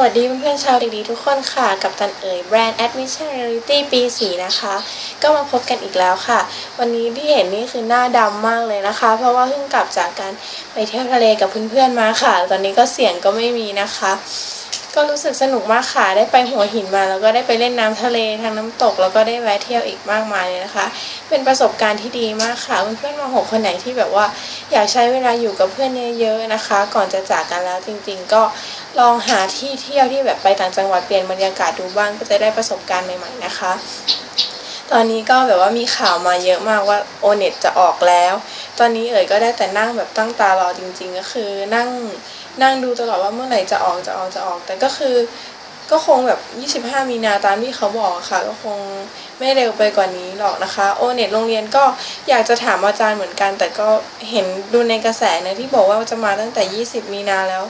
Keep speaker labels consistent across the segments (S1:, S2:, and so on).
S1: สวัสดีเพื่อนๆชาวเด็กดีทุกคนค่ะ กับตันเอ๋ยแบรนด์ Admission Reality ปี 4 นะคะ ก็มาพบกันอีกแล้วค่ะ วันนี้ที่เห็นนี่คือหน้าดำมากเลยนะคะ เพราะว่าเพิ่งกลับจากการไปเที่ยวทะเลกับเพื่อนๆมาค่ะ ตอนนี้ก็เสียงก็ไม่มีนะคะ ก็รู้สึกสนุกมากค่ะ ได้ไปหัวหินมา แล้วก็ได้ไปเล่นน้ำทะเลทางน้ำตก แล้วก็ได้แวะเที่ยวอีกมากมายเลยนะคะ เป็นประสบการณ์ที่ดีมากค่ะ เพื่อนๆมาหกคนไหนที่แบบว่า อยากใช้เวลาอยู่กับเพื่อนเยอะๆนะคะ ก่อนจะจากกันแล้วจริง ๆ ก็ลองหาที่เที่ยวที่แบบไปต่างจังหวัดเปลี่ยนบรรยากาศดูบ้างก็จะได้ประสบการณ์ใหม่ๆนะคะตอนนี้ก็แบบว่ามีข่าวมาเยอะมากว่าโอเน็ตจะออกแล้ว ตอนนี้เอ๋ยก็ได้แต่นั่งแบบตั้งตารอจริง ๆ ก็คือนั่งนั่งดูตลอดว่าเมื่อไหร่จะออกจะออกจะออก แต่ก็คือก็คงแบบ 25 มีนาตามที่เขาบอกค่ะ ก็คงไม่เร็วไปกว่านี้หรอกนะคะ โอเน็ตโรงเรียนก็อยากจะถามอาจารย์เหมือนกัน แต่ก็เห็นดูในกระแสนะที่บอกว่าจะมาตั้งแต่ 20 มีนาแล้ว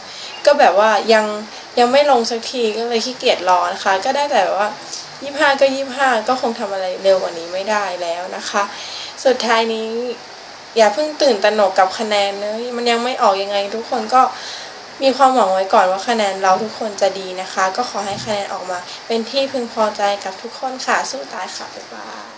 S1: ก็แบบว่ายังยังไม่ลงสักทีก็เลยขี้เกียจรอนะคะ ก็ได้แต่ว่า 25 ก็ 25 ก็คงทำอะไรเร็วกว่านี้ไม่ได้แล้วนะคะ สุดท้ายนี้อย่าเพิ่งตื่นตระหนกกับคะแนนนะมันยังไม่ออกยังไงทุกคนก็ มีความหวังไว้ก่อนว่าคะแนนเราทุกคนจะดีนะคะ ก็ขอให้คะแนนออกมา เป็นที่พึงพอใจกับทุกคนค่ะ สู้ตายค่ะบ๊ายบาย